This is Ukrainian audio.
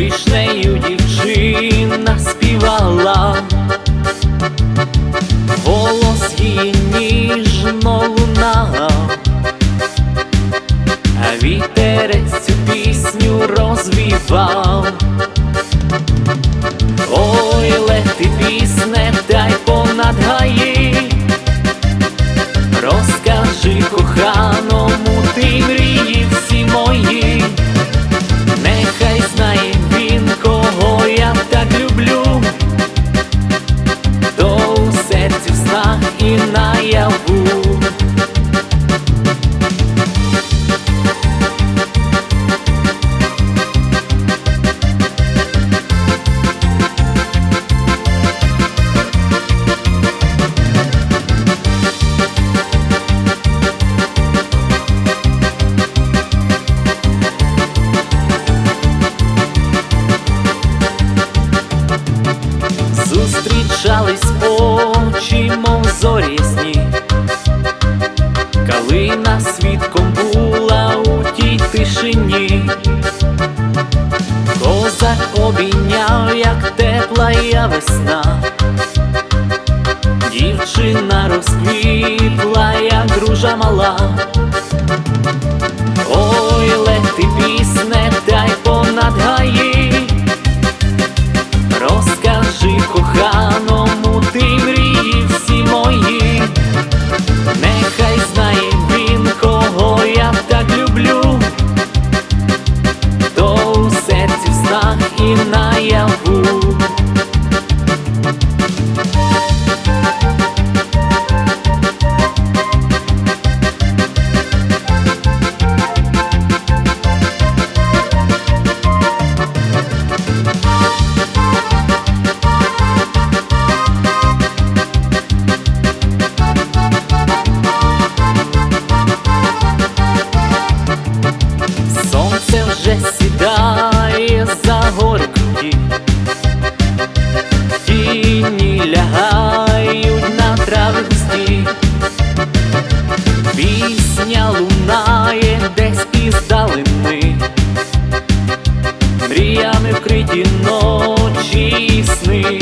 вишнею дівчина співала, голос її ніжно лунав, а вітерець цю пісню розвівав. 那要不 очі, мов зорі ясні, Калина свідком була у тій тишині, козак обійняв, як тепла я весна, дівчина розквітла, як дружа мала. Сідає за круті, тіні лягають на трави густі, пісня лунає десь із далини, мріями вкриті ночі і сни.